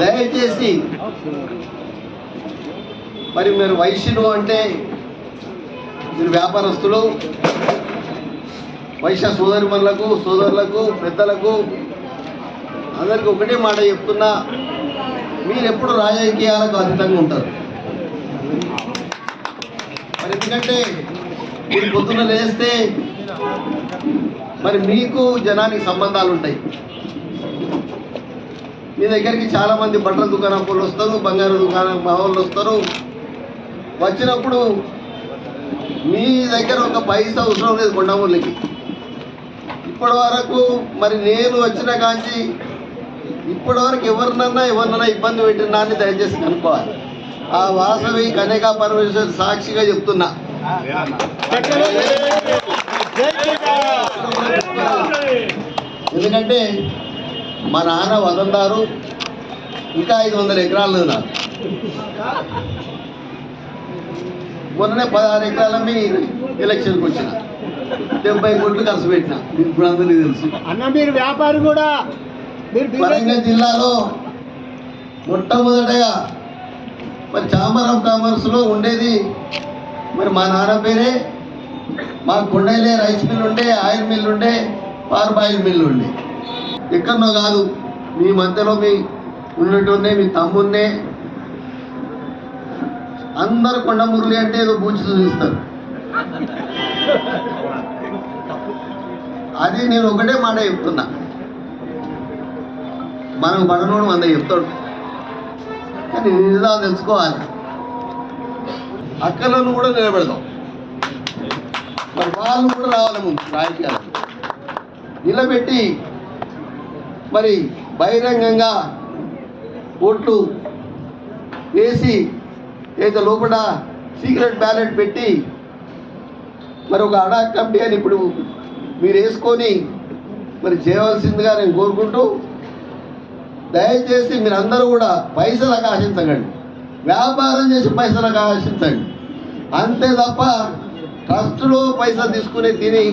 దయచేసి మరి మీరు వైశ్యులు అంటే మీరు వ్యాపారస్తులు వైశ్య సోదరిమణులకు సోదరులకు పెద్దలకు అందరికీ ఒకటే మాట చెప్తున్నా మీరు ఎప్పుడు రాజకీయాలకు అతీతంగా ఉంటారు. మరి ఎందుకంటే మీరు పొద్దున్న లేస్తే మరి మీకు జనానికి సంబంధాలు ఉంటాయి. మీ దగ్గరికి చాలా మంది బట్టల దుకాణం వాళ్ళు వస్తారు బంగారు దుకాణం మా వాళ్ళు వస్తారు. వచ్చినప్పుడు మీ దగ్గర ఒక పైసా అవసరం లేదు కొండమూళ్ళకి ఇప్పటి వరకు మరి నేను వచ్చిన కాంచి ఇప్పటి వరకు ఎవరినన్నా ఎవరినన్నా ఇబ్బంది పెట్టినా అని దయచేసి కనుక్కోవాలి. ఆ వాసవి కన్యకా పరమేశ్వరి సాక్షిగా చెప్తున్నా. ఎందుకంటే మా నాన్న వదందారు ఇంకా ఐదు వందల ఎకరాలు నాకు. మొన్ననే పదహారు ఎకరాల మీ ఎలక్షన్కి వచ్చిన. డెబ్బై కోట్లు ఖర్చు పెట్టిన. ఇప్పుడు అందరికీ తెలుసు. అన్న మీరు వ్యాపారి కూడా. వరంగల్ జిల్లాలో మొట్టమొదటగా మరి చాంబర్ ఆఫ్ కామర్స్లో ఉండేది మరి మా నాన్న పేరే. మా కొండలే రైస్ మిల్ ఉండే ఆయిల్ మిల్ ఉండే పార్ప్ ఆయిల్ మిల్ ఉండే. ఎక్కడనో కాదు మీ మధ్యలో మీ ఉన్నటువంటి మీ తమ్మున్నే. అందరు కొండ మురళి అంటే ఏదో బూచి చూపిస్తారు. అది నేను ఒకటే మాట చెప్తున్నా. మనం పడనోడు వంద చెప్తాడు. కానీ నిజాలు తెలుసుకోవాలి? అక్కలను కూడా నిలబెడదాం. మరి వాళ్ళు కూడా రావాలి ముందు రాజకీయాలు నిలబెట్టి మరి బహిరంగంగా ఓట్లు వేసి ఏదో లోపల సీక్రెట్ బ్యాలెట్ పెట్టి మరి ఒక అడా కమిటీ అని ఇప్పుడు మీరు వేసుకొని మరి చేయవలసిందిగా నేను కోరుకుంటూ దయచేసి మీరందరూ కూడా పైసలకు ఆశించకండి వ్యాపారం చేసి పైసలకు ఆశించండి అంతే తప్ప ట్రస్ట్లో పైసలు తీసుకుని తిని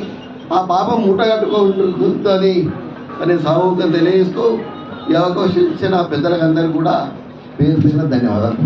ఆ పాపం మూటగట్టుకుంటుందని మరి సభకు తెలియజేస్తూ ఈ అవకాశం ఇచ్చిన పెద్దలకు అందరికీ కూడా పేరు పేరున ధన్యవాదాలు.